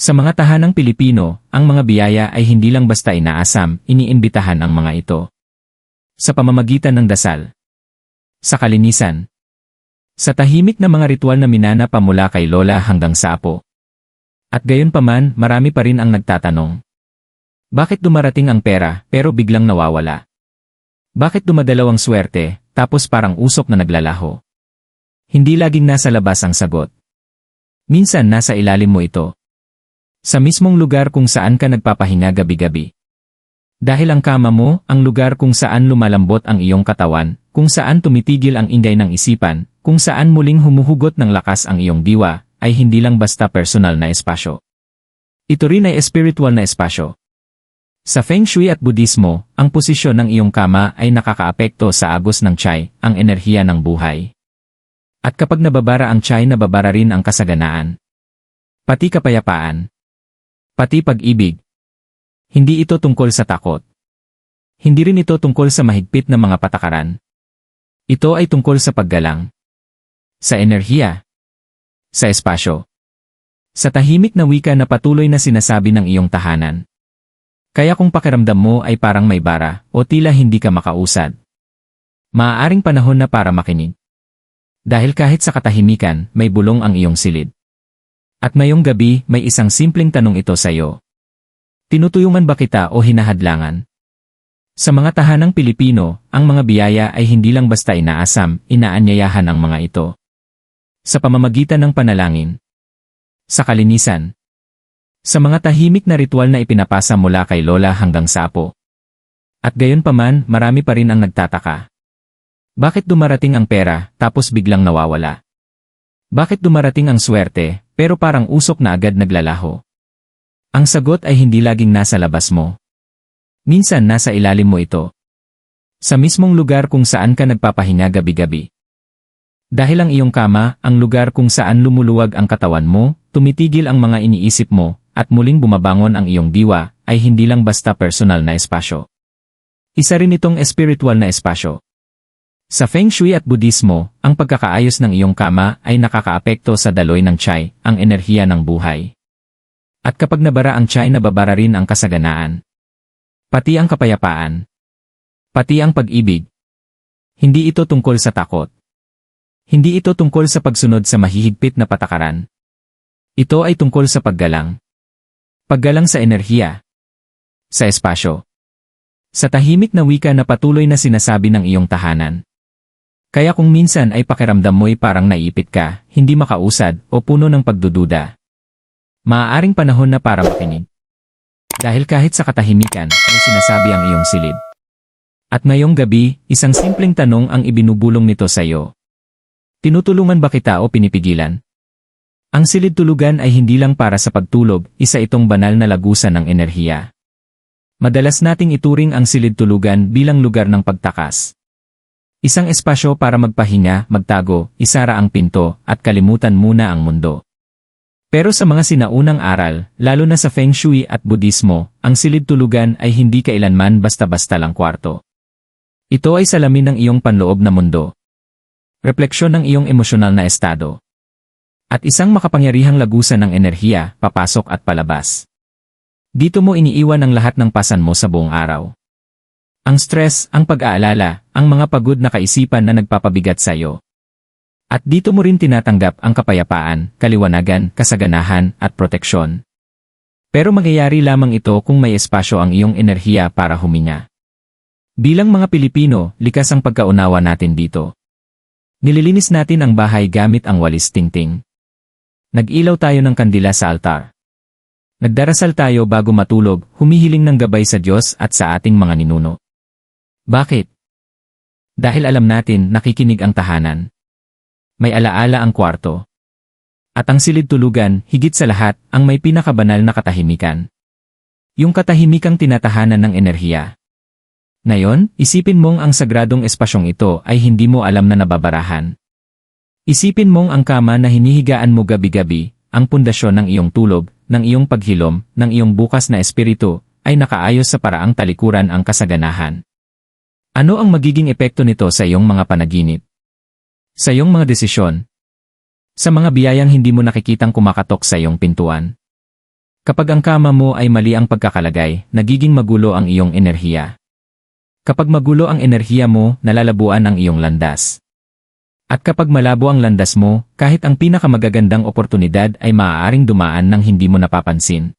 Sa mga tahanang Pilipino, ang mga biyaya ay hindi lang basta inaasam, iniimbitahan ang mga ito. Sa pamamagitan ng dasal. Sa kalinisan. Sa tahimik na mga ritual na minana pa mula kay Lola hanggang sa apo. At gayon pa man, marami pa rin ang nagtatanong. Bakit dumarating ang pera, pero biglang nawawala? Bakit dumadalaw ang swerte, tapos parang usok na naglalaho? Hindi laging nasa labas ang sagot. Minsan nasa ilalim mo ito. Sa mismong lugar kung saan ka nagpapahinga gabi-gabi. Dahil ang kama mo, ang lugar kung saan lumalambot ang iyong katawan, kung saan tumitigil ang ingay ng isipan, kung saan muling humuhugot ng lakas ang iyong diwa, ay hindi lang basta personal na espasyo. Ito rin ay espiritual na espasyo. Sa Feng Shui at Budismo, ang posisyon ng iyong kama ay nakakaapekto sa agos ng chai, ang enerhiya ng buhay. At kapag nababara ang chai nababara rin ang kasaganaan. Pati kapayapaan. Pati pag-ibig. Hindi ito tungkol sa takot. Hindi rin ito tungkol sa mahigpit na mga patakaran. Ito ay tungkol sa paggalang. Sa enerhiya. Sa espasyo. Sa tahimik na wika na patuloy na sinasabi ng iyong tahanan. Kaya kung pakiramdam mo ay parang may bara o tila hindi ka makausad. Maaaring panahon na para makinig. Dahil kahit sa katahimikan, may bulong ang iyong silid. At mayong gabi, may isang simpleng tanong ito sa iyo. Tinutuyungan ba kita o hinahadlangan? Sa mga tahanang Pilipino, ang mga biyaya ay hindi lang basta inaasam, inaanyayahan ang mga ito. Sa pamamagitan ng panalangin. Sa kalinisan. Sa mga tahimik na ritual na ipinapasa mula kay Lola hanggang sa apo. At gayon pa man, marami pa rin ang nagtataka. Bakit dumarating ang pera, tapos biglang nawawala? Bakit dumarating ang swerte, pero parang usok na agad naglalaho? Ang sagot ay hindi laging nasa labas mo. Minsan nasa ilalim mo ito. Sa mismong lugar kung saan ka nagpapahinga gabi-gabi. Dahil ang iyong kama, ang lugar kung saan lumuluwag ang katawan mo, tumitigil ang mga iniisip mo, at muling bumabangon ang iyong diwa, ay hindi lang basta personal na espasyo. Isa rin itong espiritual na espasyo. Sa Feng Shui at Budismo, ang pagkakaayos ng iyong kama ay nakakaapekto sa daloy ng chai, ang enerhiya ng buhay. At kapag nabara ang chai nababara rin ang kasaganaan. Pati ang kapayapaan. Pati ang pag-ibig. Hindi ito tungkol sa takot. Hindi ito tungkol sa pagsunod sa mahihigpit na patakaran. Ito ay tungkol sa paggalang. Paggalang sa enerhiya. Sa espasyo. Sa tahimik na wika na patuloy na sinasabi ng iyong tahanan. Kaya kung minsan ay pakiramdam mo'y parang naipit ka, hindi makausad, o puno ng pagdududa. Maaaring panahon na para makinig. Dahil kahit sa katahimikan, may sinasabi ang iyong silid. At ngayong gabi, isang simpleng tanong ang ibinubulong nito sa iyo. Tinutulungan ba kita o pinipigilan? Ang silid tulugan ay hindi lang para sa pagtulog, isa itong banal na lagusan ng enerhiya. Madalas nating ituring ang silid tulugan bilang lugar ng pagtakas. Isang espasyo para magpahinga, magtago, isara ang pinto, at kalimutan muna ang mundo. Pero sa mga sinaunang aral, lalo na sa Feng Shui at Budismo, ang silid tulugan ay hindi kailanman basta-basta lang kwarto. Ito ay salamin ng iyong panloob na mundo. Refleksyon ng iyong emosyonal na estado. At isang makapangyarihang lagusan ng enerhiya, papasok at palabas. Dito mo iniiwan ang lahat ng pasan mo sa buong araw. Ang stress, ang pag-aalala, ang mga pagod na kaisipan na nagpapabigat sa iyo. At dito mo rin tinatanggap ang kapayapaan, kaliwanagan, kasaganahan, at proteksyon. Pero mangyayari lamang ito kung may espasyo ang iyong enerhiya para huminga. Bilang mga Pilipino, likas ang pagkaunawa natin dito. Nililinis natin ang bahay gamit ang walis tingting. Nag-ilaw tayo ng kandila sa altar. Nagdarasal tayo bago matulog, humihiling ng gabay sa Diyos at sa ating mga ninuno. Bakit? Dahil alam natin nakikinig ang tahanan. May alaala ang kwarto. At ang silid tulugan, higit sa lahat, ang may pinakabanal na katahimikan. Yung katahimikang tinatahanan ng enerhiya. Ngayon, isipin mong ang sagradong espasyong ito ay hindi mo alam na nababarahan. Isipin mong ang kama na hinihigaan mo gabi-gabi, ang pundasyon ng iyong tulog, ng iyong paghilom, ng iyong bukas na espiritu, ay nakaayos sa paraang talikuran ang kasaganahan. Ano ang magiging epekto nito sa iyong mga panaginip? Sa iyong mga desisyon? Sa mga biyayang hindi mo nakikitang kumakatok sa iyong pintuan? Kapag ang kama mo ay mali ang pagkakalagay, nagiging magulo ang iyong enerhiya. Kapag magulo ang enerhiya mo, nalalabuan ang iyong landas. At kapag malabo ang landas mo, kahit ang pinakamagagandang oportunidad ay maaaring dumaan ng hindi mo napapansin.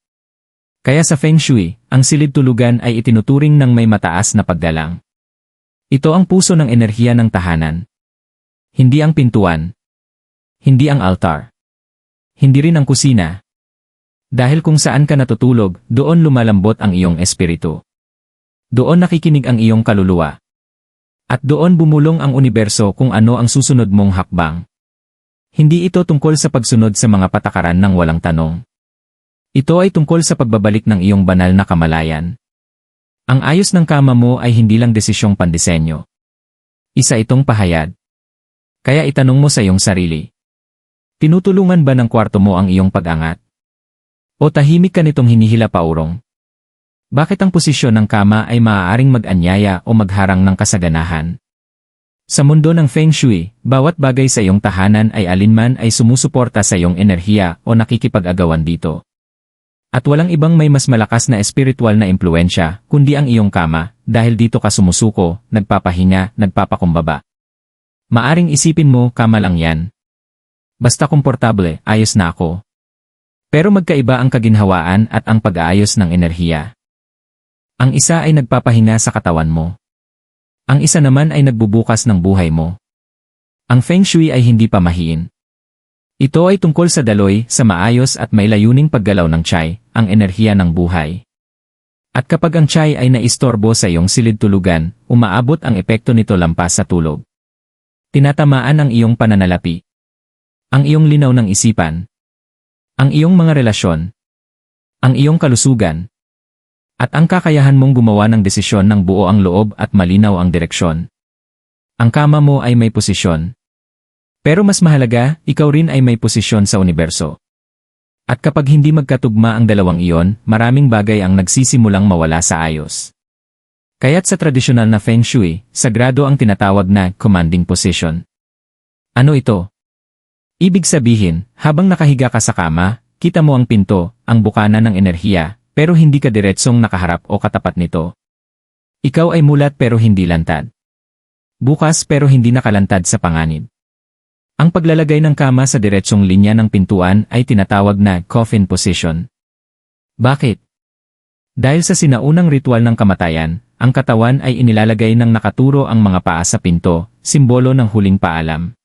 Kaya sa Feng Shui, ang silid tulugan ay itinuturing ng may mataas na paggalang. Ito ang puso ng enerhiya ng tahanan. Hindi ang pintuan. Hindi ang altar. Hindi rin ang kusina. Dahil kung saan ka natutulog, doon lumalambot ang iyong espiritu. Doon nakikinig ang iyong kaluluwa. At doon bumulong ang universo kung ano ang susunod mong hakbang. Hindi ito tungkol sa pagsunod sa mga patakaran ng walang tanong. Ito ay tungkol sa pagbabalik ng iyong banal na kamalayan. Ang ayos ng kama mo ay hindi lang desisyong pandisenyo. Isa itong pahayag. Kaya itanong mo sa iyong sarili. Tinutulungan ba ng kwarto mo ang iyong pag-angat? O tahimik ka nitong hinihila paurong? Bakit ang posisyon ng kama ay maaaring mag-anyaya o magharang ng kasaganahan? Sa mundo ng Feng Shui, bawat bagay sa iyong tahanan ay alinman ay sumusuporta sa iyong enerhiya o nakikipag-agawan dito. At walang ibang may mas malakas na espiritual na impluensya, kundi ang iyong kama, dahil dito ka sumusuko, nagpapahinga, nagpapakumbaba. Maaring isipin mo, kama lang yan. Basta komportable, ayos na ako. Pero magkaiba ang kaginhawaan at ang pag-aayos ng enerhiya. Ang isa ay nagpapahinga sa katawan mo. Ang isa naman ay nagbubukas ng buhay mo. Ang Feng Shui ay hindi pamahiin. Ito ay tungkol sa daloy, sa maayos at may layuning paggalaw ng chai, ang enerhiya ng buhay. At kapag ang chai ay naistorbo sa iyong silid tulugan, umaabot ang epekto nito lampas sa tulog. Tinatamaan ang iyong pananalapi. Ang iyong linaw ng isipan. Ang iyong mga relasyon. Ang iyong kalusugan. At ang kakayahan mong gumawa ng desisyon ng buo ang loob at malinaw ang direksyon. Ang kama mo ay may posisyon. Pero mas mahalaga, ikaw rin ay may posisyon sa universo. At kapag hindi magkatugma ang dalawang iyon, maraming bagay ang nagsisimulang mawala sa ayos. Kaya't sa tradisyonal na Feng Shui, sagrado ang tinatawag na commanding position. Ano ito? Ibig sabihin, habang nakahiga ka sa kama, kita mo ang pinto, ang bukana ng enerhiya, pero hindi ka diretsong nakaharap o katapat nito. Ikaw ay mulat pero hindi lantad. Bukas pero hindi nakalantad sa panganib. Ang paglalagay ng kama sa diretsong linya ng pintuan ay tinatawag na coffin position. Bakit? Dahil sa sinaunang ritual ng kamatayan, ang katawan ay inilalagay ng nakaturo ang mga paa sa pinto, simbolo ng huling paalam.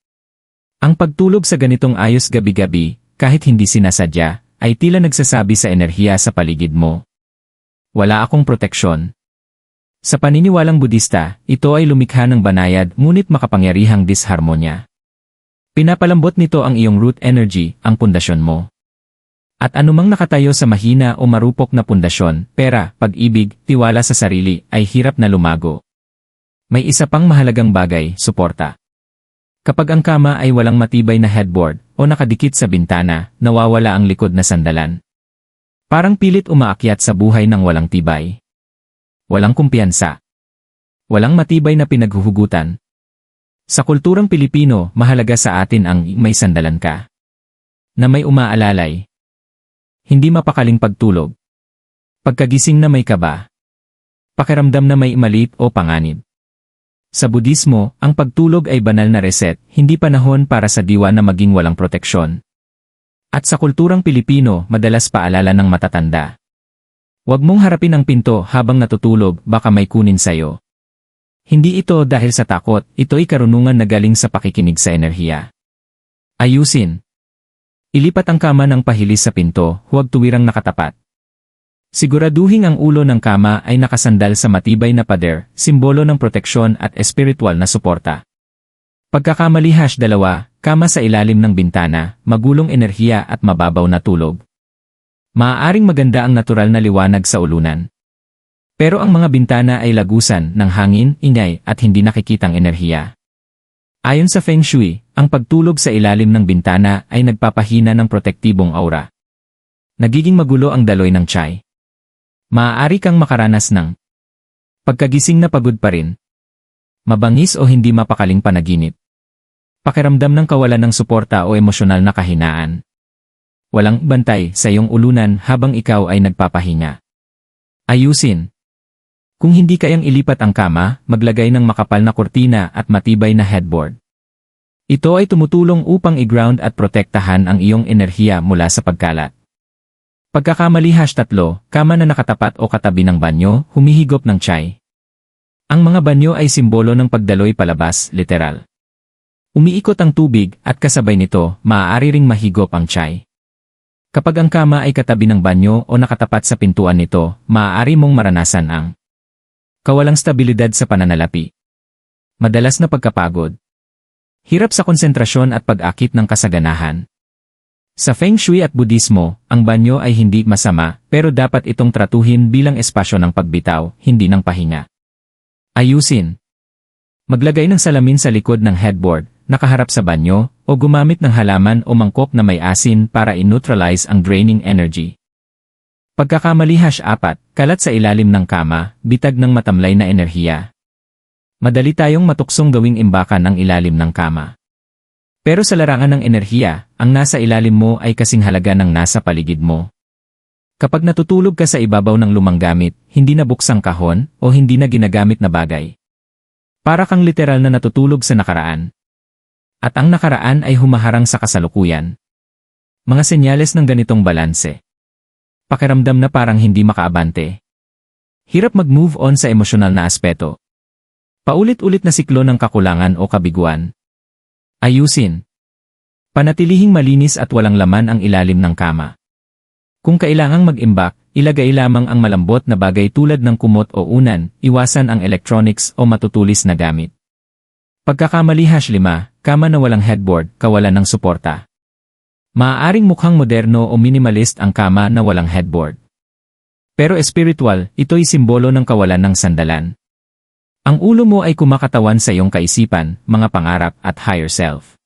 Ang pagtulog sa ganitong ayos gabi-gabi, kahit hindi sinasadya, ay tila nagsasabi sa enerhiya sa paligid mo. Wala akong proteksyon. Sa paniniwalang Budista, ito ay lumikha ng banayad ngunit makapangyarihang disharmonya. Pinapalambot nito ang iyong root energy, ang pundasyon mo. At anumang nakatayo sa mahina o marupok na pundasyon, pera, pag-ibig, tiwala sa sarili, ay hirap na lumago. May isa pang mahalagang bagay, suporta. Kapag ang kama ay walang matibay na headboard o nakadikit sa bintana, nawawala ang likod na sandalan. Parang pilit umaakyat sa buhay ng walang tibay. Walang kumpiyansa. Walang matibay na pinaghuhugutan, sa kulturang Pilipino, mahalaga sa atin ang may sandalan ka. Na may umaalalay. Hindi mapakaling pagtulog. Pagkagising na may kaba. Pakiramdam na may malit o panganib. Sa Budismo, ang pagtulog ay banal na reset, hindi panahon para sa diwa na maging walang proteksyon. At sa kulturang Pilipino, madalas paalala ng matatanda. Huwag mong harapin ang pinto habang natutulog, baka may kunin sayo. Hindi ito dahil sa takot, ito'y karunungan na galing sa pakikinig sa enerhiya. Ayusin. Ilipat ang kama ng pahilis sa pinto, huwag tuwirang nakatapat. Siguraduhin ang ulo ng kama ay nakasandal sa matibay na pader, simbolo ng proteksyon at espiritual na suporta. Pagkakamali hash dalawa, kama sa ilalim ng bintana, magulong enerhiya at mababaw na tulog. Maaaring maganda ang natural na liwanag sa ulunan. Pero ang mga bintana ay lagusan ng hangin, ingay at hindi nakikitang enerhiya. Ayon sa Feng Shui, ang pagtulog sa ilalim ng bintana ay nagpapahina ng protektibong aura. Nagiging magulo ang daloy ng chai. Maaari kang makaranas ng pagkagising na pagod pa rin, mabangis o hindi mapakaling panaginip, pakiramdam ng kawalan ng suporta o emosyonal na kahinaan. walang bantay sa iyong ulunan habang ikaw ay nagpapahinga. Ayusin. Kung hindi kayang ilipat ang kama, maglagay ng makapal na kurtina at matibay na headboard. Ito ay tumutulong upang i-ground at protektahan ang iyong enerhiya mula sa pagkalat. Pagkakamali hash tatlo, kama na nakatapat o katabi ng banyo, humihigop ng chai. Ang mga banyo ay simbolo ng pagdaloy palabas, literal. Umiikot ang tubig at kasabay nito, maaari ring mahigop ang chai. Kapag ang kama ay katabi ng banyo o nakatapat sa pintuan nito, maaari mong maranasan ang kawalang stabilidad sa pananalapi. Madalas na pagkapagod. Hirap sa konsentrasyon at pag-akit ng kasaganahan. Sa Feng Shui at Budismo, ang banyo ay hindi masama, pero dapat itong tratuhin bilang espasyo ng pagbitaw, hindi ng pahinga. Ayusin. Maglagay ng salamin sa likod ng headboard, nakaharap sa banyo, o gumamit ng halaman o mangkok na may asin para i-neutralize ang draining energy. Pagkakamali hash 4, kalat sa ilalim ng kama, bitag ng matamlay na enerhiya. Madali tayong matuksong gawing imbakan ang ilalim ng kama. Pero sa larangan ng enerhiya, ang nasa ilalim mo ay kasing halaga ng nasa paligid mo. Kapag natutulog ka sa ibabaw ng lumang gamit, hindi na buksang kahon, o hindi na ginagamit na bagay. Para kang literal na natutulog sa nakaraan. At ang nakaraan ay humaharang sa kasalukuyan. Mga senyales ng ganitong balanse. Pakiramdam na parang hindi makaabante. Hirap mag-move on sa emosyonal na aspeto. Paulit-ulit na siklo ng kakulangan o kabiguan. Ayusin. Panatilihing malinis at walang laman ang ilalim ng kama. Kung kailangang mag-imbak, ilagay lamang ang malambot na bagay tulad ng kumot o unan, iwasan ang electronics o matutulis na gamit. Pagkakamali hash 5, kama na walang headboard, kawalan ng suporta. Maaaring mukhang moderno o minimalist ang kama na walang headboard. Pero espiritual, ito'y simbolo ng kawalan ng sandalan. Ang ulo mo ay kumakatawan sa iyong kaisipan, mga pangarap at higher self.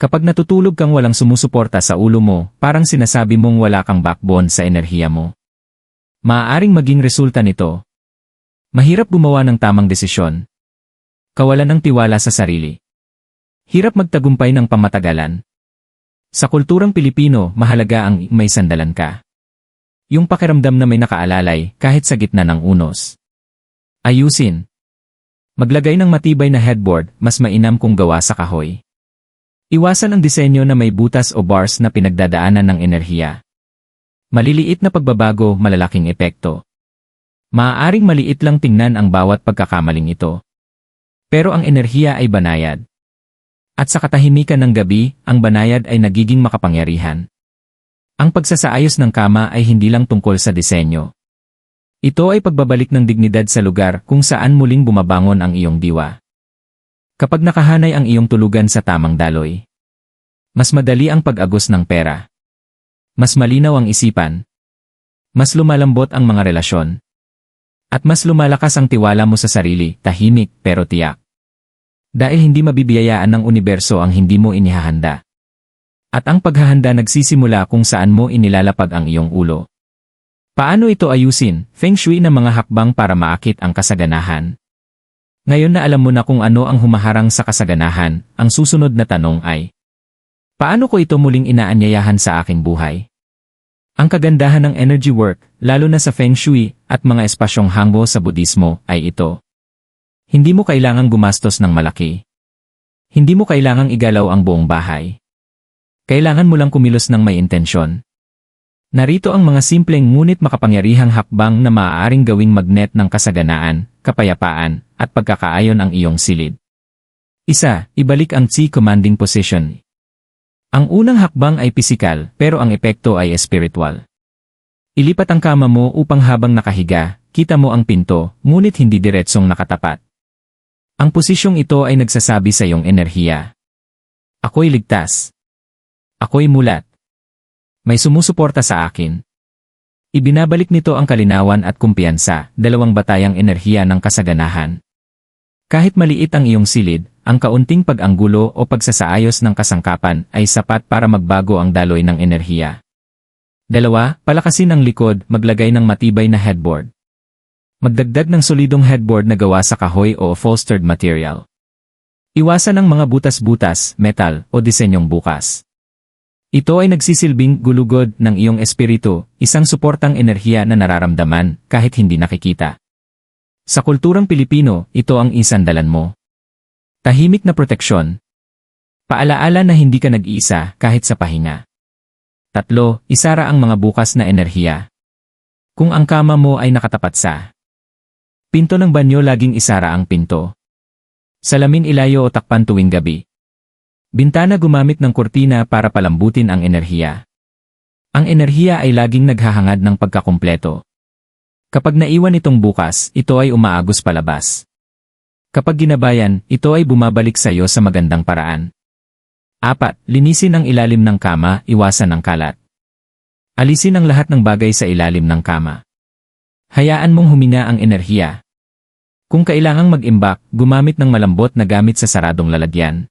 Kapag natutulog kang walang sumusuporta sa ulo mo, parang sinasabi mong wala kang backbone sa enerhiya mo. Maaaring maging resulta nito. Mahirap gumawa ng tamang desisyon, Kawalan ng tiwala sa sarili. Hirap magtagumpay ng pamatagalan. Sa kulturang Pilipino, mahalaga ang may sandalan ka. Yung pakiramdam na may nakaalalay kahit sa gitna ng unos. Ayusin. Maglagay ng matibay na headboard, mas mainam kung gawa sa kahoy. Iwasan ang disenyo na may butas o bars na pinagdadaanan ng enerhiya. Maliliit na pagbabago, malalaking epekto. Maaaring maliit lang tingnan ang bawat pagkakamaling ito. Pero ang enerhiya ay banayad. At sa katahimikan ng gabi, ang banayad ay nagiging makapangyarihan. Ang pagsasaayos ng kama ay hindi lang tungkol sa disenyo. Ito ay pagbabalik ng dignidad sa lugar kung saan muling bumabangon ang iyong diwa. Kapag nakahanay ang iyong tulugan sa tamang daloy, mas madali ang pag-agos ng pera. Mas malinaw ang isipan. Mas lumalambot ang mga relasyon. At mas lumalakas ang tiwala mo sa sarili, tahimik pero tiyak. Dahil hindi mabibiyayaan ng universo ang hindi mo inihahanda. At ang paghahanda nagsisimula kung saan mo inilalapag ang iyong ulo. Paano ito ayusin, feng shui ng mga hakbang para maakit ang kasaganahan? Ngayon na alam mo na kung ano ang humaharang sa kasaganahan, ang susunod na tanong ay, Paano ko ito muling inaanyayahan sa aking buhay? Ang kagandahan ng energy work, lalo na sa Feng Shui at mga espasyong hangbo sa Budismo, ay ito. Hindi mo kailangang gumastos ng malaki. Hindi mo kailangang igalaw ang buong bahay. Kailangan mo lang kumilos ng may intensyon. Narito ang mga simpleng ngunit makapangyarihang hakbang na maaaring gawing magnet ng kasaganaan, kapayapaan, at pagkakaayon ang iyong silid. Isa, ibalik ang Qi commanding position. Ang unang hakbang ay pisikal, pero ang epekto ay espiritual. Ilipat ang kama mo upang habang nakahiga, kita mo ang pinto, ngunit hindi diretsong nakatapat. Ang posisyong ito ay nagsasabi sa iyong enerhiya. Ako'y ligtas. Ako'y mulat. May sumusuporta sa akin. Ibinabalik nito ang kalinawan at kumpiyansa, dalawang batayang enerhiya ng kasaganahan. Kahit maliit ang iyong silid, ang kaunting pag-anggulo o pagsasaayos ng kasangkapan ay sapat para magbago ang daloy ng enerhiya. Dalawa, palakasin ang likod, maglagay ng matibay na headboard. Magdagdag ng solidong headboard na gawa sa kahoy o upholstered material. Iwasan ang mga butas-butas, metal, o disenyong bukas. Ito ay nagsisilbing gulugod ng iyong espiritu, isang suportang enerhiya na nararamdaman kahit hindi nakikita. Sa kulturang Pilipino, ito ang isandalan mo. Tahimik na proteksyon. Paalaala na hindi ka nag-iisa kahit sa pahinga. Tatlo, isara ang mga bukas na enerhiya. Kung ang kama mo ay nakatapat sa pinto ng banyo laging isara ang pinto. Salamin ilayo o takpan tuwing gabi. Bintana gumamit ng kurtina para palambutin ang enerhiya. Ang enerhiya ay laging naghahangad ng pagkakumpleto. Kapag naiwan itong bukas, ito ay umaagos palabas. Kapag ginabayan, ito ay bumabalik sa iyo sa magandang paraan. Apat, linisin ang ilalim ng kama, iwasan ang kalat. Alisin ang lahat ng bagay sa ilalim ng kama. Hayaan mong huminga ang enerhiya. Kung kailangang mag-imbak, gumamit ng malambot na gamit sa saradong lalagyan.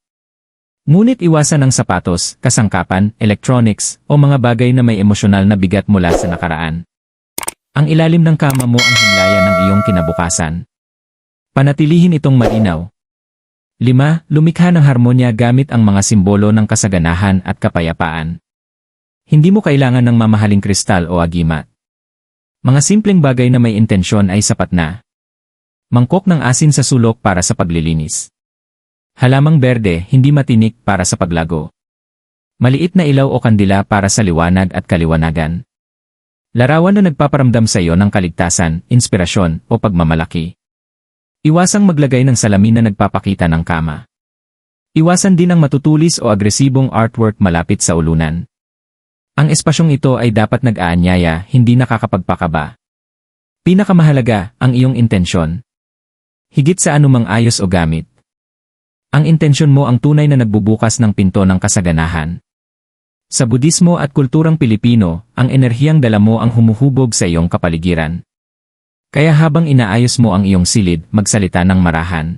Ngunit iwasan ang sapatos, kasangkapan, electronics, o mga bagay na may emosyonal na bigat mula sa nakaraan. Ang ilalim ng kama mo ang himlaya ng iyong kinabukasan. Panatilihin itong malinaw. 5. Lumikha ng harmonya gamit ang mga simbolo ng kasaganahan at kapayapaan. Hindi mo kailangan ng mamahaling kristal o agimat. Mga simpleng bagay na may intensyon ay sapat na. Mangkok ng asin sa sulok para sa paglilinis. Halamang berde, hindi matinik para sa paglago. Maliit na ilaw o kandila para sa liwanag at kaliwanagan. Larawan na nagpaparamdam sa iyo ng kaligtasan, inspirasyon, o pagmamalaki. Iwasang maglagay ng salamin na nagpapakita ng kama. Iwasan din ang matutulis o agresibong artwork malapit sa ulunan. Ang espasyong ito ay dapat nag-aanyaya, hindi nakakapagpakaba. Pinakamahalaga, ang iyong intensyon. Higit sa anumang ayos o gamit. Ang intensyon mo ang tunay na nagbubukas ng pinto ng kasaganahan. Sa Budismo at kulturang Pilipino, ang enerhiyang dala mo ang humuhubog sa iyong kapaligiran. Kaya habang inaayos mo ang iyong silid, magsalita ng marahan.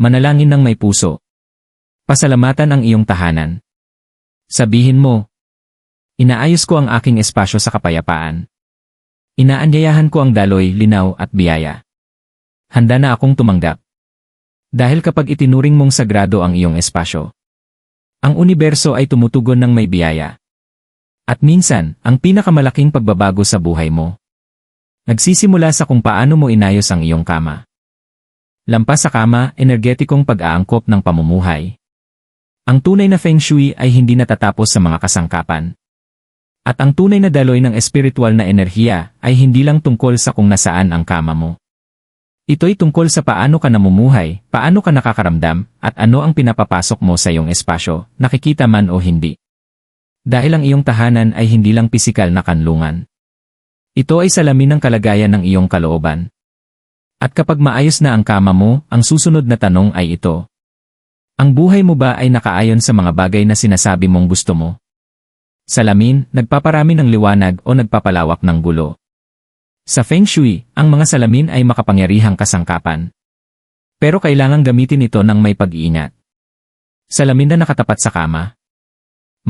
Manalangin ng may puso. Pasalamatan ang iyong tahanan. Sabihin mo, Inaayos ko ang aking espasyo sa kapayapaan. Inaanyayahan ko ang daloy, linaw at biyaya. Handa na akong tumanggap. Dahil kapag itinuring mong sagrado ang iyong espasyo, ang universo ay tumutugon ng may biyaya. At minsan, ang pinakamalaking pagbabago sa buhay mo. Nagsisimula sa kung paano mo inayos ang iyong kama. Lampas sa kama, energetikong pag-aangkop ng pamumuhay. Ang tunay na feng shui ay hindi natatapos sa mga kasangkapan. At ang tunay na daloy ng espiritual na enerhiya ay hindi lang tungkol sa kung nasaan ang kama mo. Ito'y tungkol sa paano ka namumuhay, paano ka nakakaramdam, at ano ang pinapapasok mo sa iyong espasyo, nakikita man o hindi. Dahil ang iyong tahanan ay hindi lang pisikal na kanlungan. Ito ay salamin ng kalagayan ng iyong kalooban. At kapag maayos na ang kama mo, ang susunod na tanong ay ito. Ang buhay mo ba ay nakaayon sa mga bagay na sinasabi mong gusto mo? Salamin, nagpaparami ng liwanag o nagpapalawak ng gulo. Sa Feng Shui, ang mga salamin ay makapangyarihang kasangkapan. Pero kailangang gamitin ito ng may pag-iingat. Salamin na nakatapat sa kama.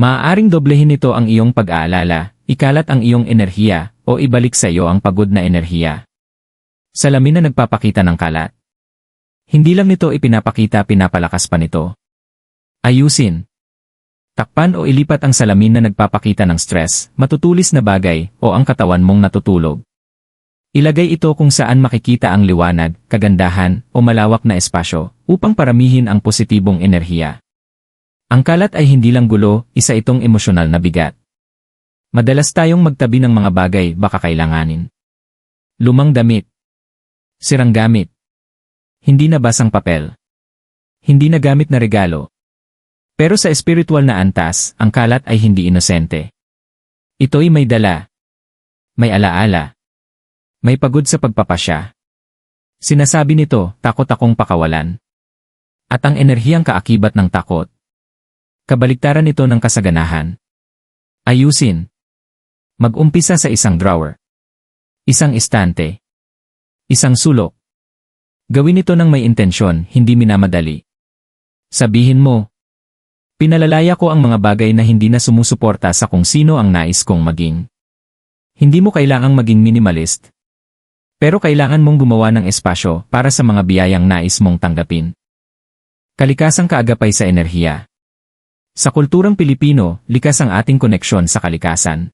Maaaring doblehin nito ang iyong pag-aalala, ikalat ang iyong enerhiya, o ibalik sa iyo ang pagod na enerhiya. Salamin na nagpapakita ng kalat. Hindi lang nito ipinapakita pinapalakas pa nito. Ayusin. Takpan o ilipat ang salamin na nagpapakita ng stress, matutulis na bagay, o ang katawan mong natutulog. Ilagay ito kung saan makikita ang liwanag, kagandahan, o malawak na espasyo, upang paramihin ang positibong enerhiya. Ang kalat ay hindi lang gulo, isa itong emosyonal na bigat. Madalas tayong magtabi ng mga bagay baka kailanganin. Lumang damit. Sirang gamit. Hindi na basang papel. Hindi na gamit na regalo. Pero sa espiritual na antas, ang kalat ay hindi inosente. Ito'y may dala. May alaala. May pagod sa pagpapasya. Sinasabi nito, takot akong pakawalan. At ang enerhiyang kaakibat ng takot. Kabaliktaran ito ng kasaganahan. Ayusin. Mag-umpisa sa isang drawer. Isang istante. Isang sulok. Gawin ito ng may intensyon, hindi minamadali. Sabihin mo, Pinalalaya ko ang mga bagay na hindi na sumusuporta sa kung sino ang nais kong maging. Hindi mo kailangang maging minimalist, pero kailangan mong gumawa ng espasyo para sa mga biyayang nais mong tanggapin. Kalikasang kaagapay sa enerhiya. Sa kulturang Pilipino, likas ang ating koneksyon sa kalikasan.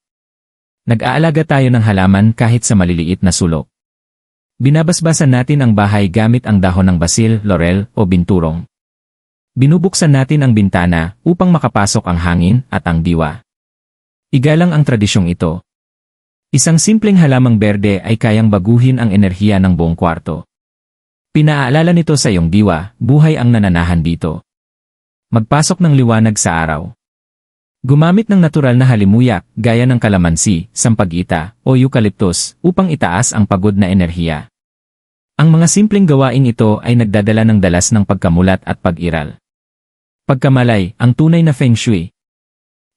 Nag-aalaga tayo ng halaman kahit sa maliliit na sulok. Binabasbasan natin ang bahay gamit ang dahon ng basil, laurel o binturong. Binubuksan natin ang bintana upang makapasok ang hangin at ang diwa. Igalang ang tradisyong ito. Isang simpleng halamang berde ay kayang baguhin ang enerhiya ng buong kwarto. Pinaalala nito sa iyong diwa, buhay ang nananahan dito. Magpasok ng liwanag sa araw. Gumamit ng natural na halimuyak gaya ng kalamansi, sampagita, o eucalyptus upang itaas ang pagod na enerhiya. Ang mga simpleng gawain ito ay nagdadala ng dalas ng pagkamulat at pag-iral. Pagkamalay, ang tunay na Feng Shui.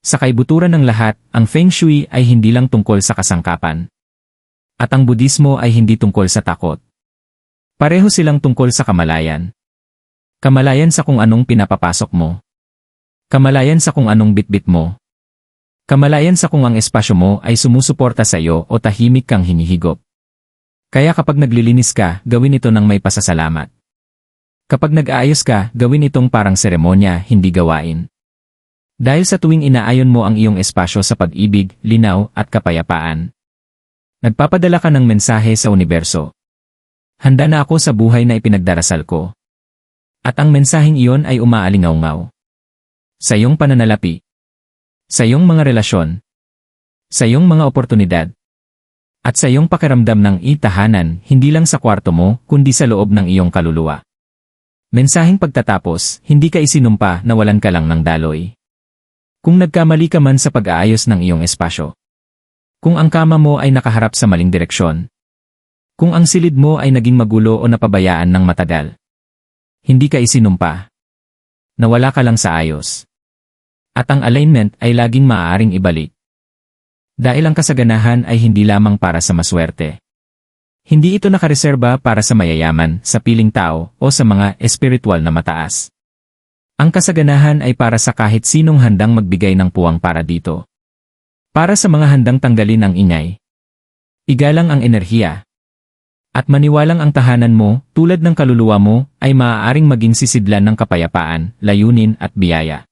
Sa kaibuturan ng lahat, ang Feng Shui ay hindi lang tungkol sa kasangkapan. At ang Budismo ay hindi tungkol sa takot. Pareho silang tungkol sa kamalayan. Kamalayan sa kung anong pinapapasok mo. Kamalayan sa kung anong bitbit mo. Kamalayan sa kung ang espasyo mo ay sumusuporta sa iyo o tahimik kang hinihigop. Kaya kapag naglilinis ka, gawin ito ng may pasasalamat. Kapag nag-aayos ka, gawin itong parang seremonya, hindi gawain. Dahil sa tuwing inaayon mo ang iyong espasyo sa pag-ibig, linaw, at kapayapaan. Nagpapadala ka ng mensahe sa universo. Handa na ako sa buhay na ipinagdarasal ko. At ang mensaheng iyon ay umaalingaw-ngaw. Sa iyong pananalapi. Sa iyong mga relasyon. Sa iyong mga oportunidad. At sa iyong pakiramdam ng itahanan, hindi lang sa kwarto mo, kundi sa loob ng iyong kaluluwa. Mensaheng pagtatapos, hindi ka isinumpa na walan ka lang ng daloy. Kung nagkamali ka man sa pag-aayos ng iyong espasyo. Kung ang kama mo ay nakaharap sa maling direksyon. Kung ang silid mo ay naging magulo o napabayaan ng matagal. Hindi ka isinumpa. Nawala ka lang sa ayos. At ang alignment ay laging maaaring ibalik. Dahil ang kasaganahan ay hindi lamang para sa maswerte. Hindi ito nakareserba para sa mayayaman, sa piling tao, o sa mga espiritual na mataas. Ang kasaganahan ay para sa kahit sinong handang magbigay ng puwang para dito. Para sa mga handang tanggalin ang ingay. Igalang ang enerhiya. At maniwalang ang tahanan mo, tulad ng kaluluwa mo, ay maaaring maging sisidlan ng kapayapaan, layunin at biyaya.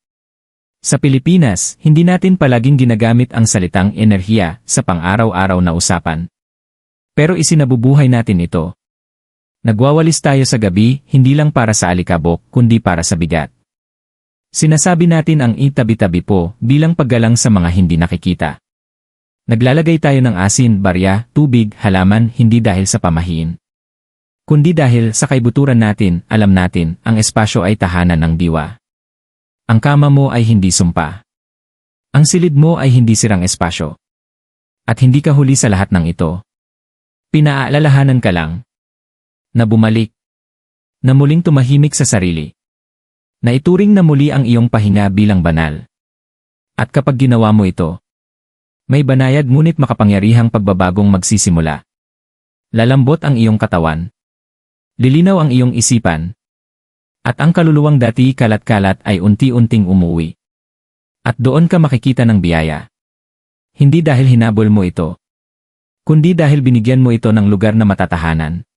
Sa Pilipinas, hindi natin palaging ginagamit ang salitang enerhiya sa pang-araw-araw na usapan. Pero isinabubuhay natin ito. Nagwawalis tayo sa gabi, hindi lang para sa alikabok, kundi para sa bigat. Sinasabi natin ang itabi-tabi po bilang paggalang sa mga hindi nakikita. Naglalagay tayo ng asin, barya, tubig, halaman hindi dahil sa pamahiin. Kundi dahil sa kaibuturan natin, alam natin, ang espasyo ay tahanan ng diwa. Ang kama mo ay hindi sumpa. Ang silid mo ay hindi sirang espasyo. At hindi ka huli sa lahat ng ito. Pinaalalahanan ka lang. Na bumalik. Na muling tumahimik sa sarili na ituring na muli ang iyong pahinga bilang banal. At kapag ginawa mo ito, may banayad ngunit makapangyarihang pagbabagong magsisimula. Lalambot ang iyong katawan. Lilinaw ang iyong isipan. At ang kaluluwang dati kalat-kalat ay unti-unting umuwi. At doon ka makikita ng biyaya. Hindi dahil hinabol mo ito, kundi dahil binigyan mo ito ng lugar na matatahanan.